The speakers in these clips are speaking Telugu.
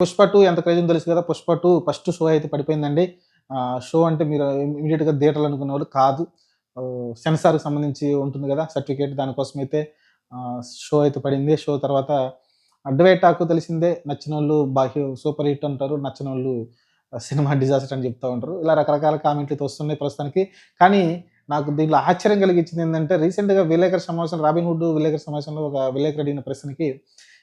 పుష్ప టూ ఎంత క్రేజ్ ఉందో తెలుసు కదా? పుష్ప టూ ఫస్ట్ షో అయితే పడిపోయిందండి. షో అంటే మీరు ఇమీడియట్గా థియేటర్లు అనుకున్న వాళ్ళు కాదు సెన్సార్కి సంబంధించి ఉంటుంది కదా సర్టిఫికేట్ దానికోసం అయితే షో అయితే పడింది. షో తర్వాత అడ్వైట్ టాక్ తెలిసిందే నచ్చిన వాళ్ళు బాహ్య సూపర్ హిట్ అంటారు నచ్చిన వాళ్ళు సినిమా డిజాస్టర్ అని చెప్తూ ఉంటారు. ఇలా రకరకాల కామెంట్లు అయితే వస్తున్నాయి ప్రస్తుతానికి. కానీ నాకు దీనిలో ఆశ్చర్యం కలిగించింది ఏంటంటే రీసెంట్గా విలేకర్ సమావేశం రాబిన్ హుడ్ విలేకరు సమావేశంలో ఒక విలేకర్ అడిగిన ప్రశ్నకి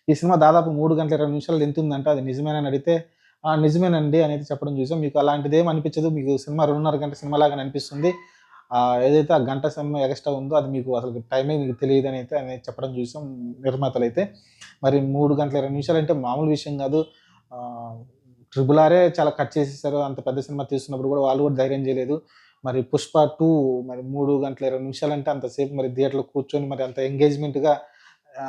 ఈ సినిమా దాదాపు మూడు గంటల ఇరవై నిమిషాలు ఎంత అది నిజమేనని అడిగితే "ఆ, నిజమేనండి అనేది చెప్పడం చూసాం. మీకు అలాంటిది ఏం అనిపించదు. మీకు సినిమా రెండున్నర గంట సినిమా లాగా అనిపిస్తుంది. ఏదైతే ఆ గంట సినిమా ఎక్స్ట్రా ఉందో అది మీకు అసలు టైమే మీకు తెలియదు అని అయితే అనేది చెప్పడం చూసాం నిర్మాతలు అయితే మరి మూడు గంటల ఇరవై నిమిషాలు అంటే మామూలు విషయం కాదు. ట్రిపుల్ ఆరే చాలా కట్ చేసేసారు. అంత పెద్ద సినిమా తీస్తున్నప్పుడు కూడా వాళ్ళు కూడా ధైర్యం చేయలేదు. మరి పుష్ప టూ మరి మూడు గంటల ఇరవై నిమిషాలంటే అంతసేపు మరి థియేటర్లో కూర్చొని మరి అంత ఎంగేజ్మెంట్గా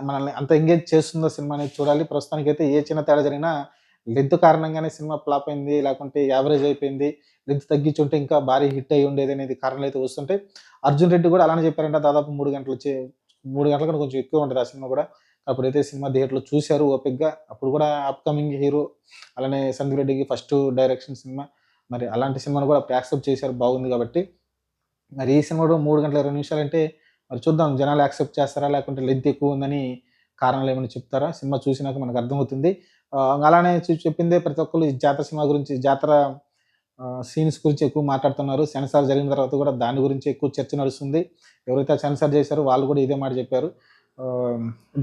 మనల్ని అంత ఎంగేజ్ చేస్తుందో సినిమా అనేది చూడాలి. ప్రస్తుతానికి అయితే ఏ చిన్న తేడా జరిగినా లెంత్ కారణంగానే సినిమా ఫ్లాప్ అయింది లేకుంటే యావరేజ్ అయిపోయింది. లెంత్ తగ్గించుంటే ఇంకా భారీ హిట్ అయి ఉండేది అనేది కారణాలు అయితే వస్తుంటే అర్జున్ రెడ్డి కూడా అలానే చెప్పారంట దాదాపు మూడు గంటలు వచ్చే మూడు గంటల కన్నా కొంచెం ఎక్కువ ఉంటుంది ఆ సినిమా కూడా. అప్పుడైతే సినిమా థియేటర్లో చూశారు ఓపిక్గా. అప్పుడు కూడా అప్కమింగ్ హీరో అలానే సందీప్ రెడ్డికి ఫస్ట్ డైరెక్షన్ సినిమా. మరి అలాంటి సినిమాను కూడా అప్పుడు యాక్సెప్ట్ చేశారు బాగుంది కాబట్టి. మరి ఈ సినిమా కూడా మూడు గంటల ఇరవై నిమిషాలు అంటే మరి చూద్దాం జనాలు యాక్సెప్ట్ చేస్తారా? లేకుంటే లెంత్ ఎక్కువ ఉందని కారణాలు ఏమైనా చెప్తారా? సినిమా చూసినాక మనకు అర్థమవుతుంది. అలానే చెప్పిందే ప్రతి ఒక్కరు ఈ జాతర సినిమా గురించి జాతర సీన్స్ గురించి ఎక్కువ మాట్లాడుతున్నారు. సెన్సార్ జరిగిన తర్వాత కూడా దాని గురించి ఎక్కువ చర్చ నడుస్తుంది. ఎవరైతే సెన్సార్ చేశారో వాళ్ళు కూడా ఇదే మాట చెప్పారు.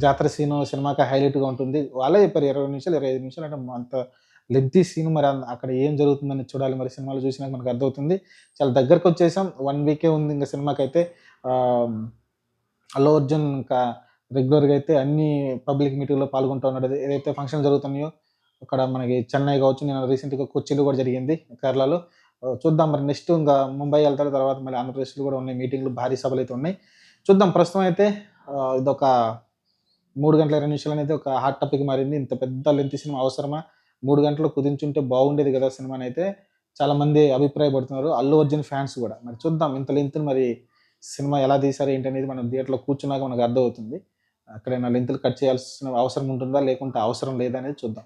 జాతర సీను సినిమాకి హైలైట్గా ఉంటుంది. వాళ్ళే చెప్పారు ఇరవై నిమిషాలు ఇరవై ఐదు నిమిషాలు అంటే అంత లెంతీ సీన్ మరి అక్కడ ఏం జరుగుతుందని చూడాలి మరి సినిమాలు చూసినాక మనకు అర్థమవుతుంది చాలా దగ్గరకు వచ్చేసాం. వన్ వీకే ఉంది ఇంకా సినిమాకి అయితే అల్లు అర్జున్ ఇంకా రెగ్యులర్గా అయితే అన్ని పబ్లిక్ మీటింగ్లో పాల్గొంటూ ఉన్నాడు. ఏదైతే ఫంక్షన్ జరుగుతున్నాయో అక్కడ మనకి చెన్నై కావచ్చు నేను రీసెంట్గా కొచ్చిలో కూడా జరిగింది కేరళలో. చూద్దాం మరి నెక్స్ట్ ఇంకా ముంబై వెళ్తారు తర్వాత మళ్ళీ ఆంధ్రప్రదేశ్లో కూడా ఉన్నాయి మీటింగ్లు భారీ సభలు అయితే ఉన్నాయి. చూద్దాం ప్రస్తుతం అయితే ఇదొక మూడు గంటల ఇరవై నిమిషాలు అనేది ఒక హాట్ టాపిక్ మారింది. ఇంత పెద్ద లెంత్ సినిమా అవసరమా? మూడు గంటలు కుదించుంటే బాగుండేది కదా సినిమాని అయితే చాలా మంది అభిప్రాయపడుతున్నారు. అల్లు అర్జున్ ఫ్యాన్స్ కూడా. మరి చూద్దాం ఇంత ఇంతలు మరి సినిమా ఎలా తీశారు ఏంటి అనేది మనం థియేటర్లో కూర్చున్నాక మనకు అర్థమవుతుంది. అక్కడైనా లెంత్లు కట్ చేయాల్సిన అవసరం ఉంటుందా? లేకుంటే అవసరం లేదా అనేది చూద్దాం.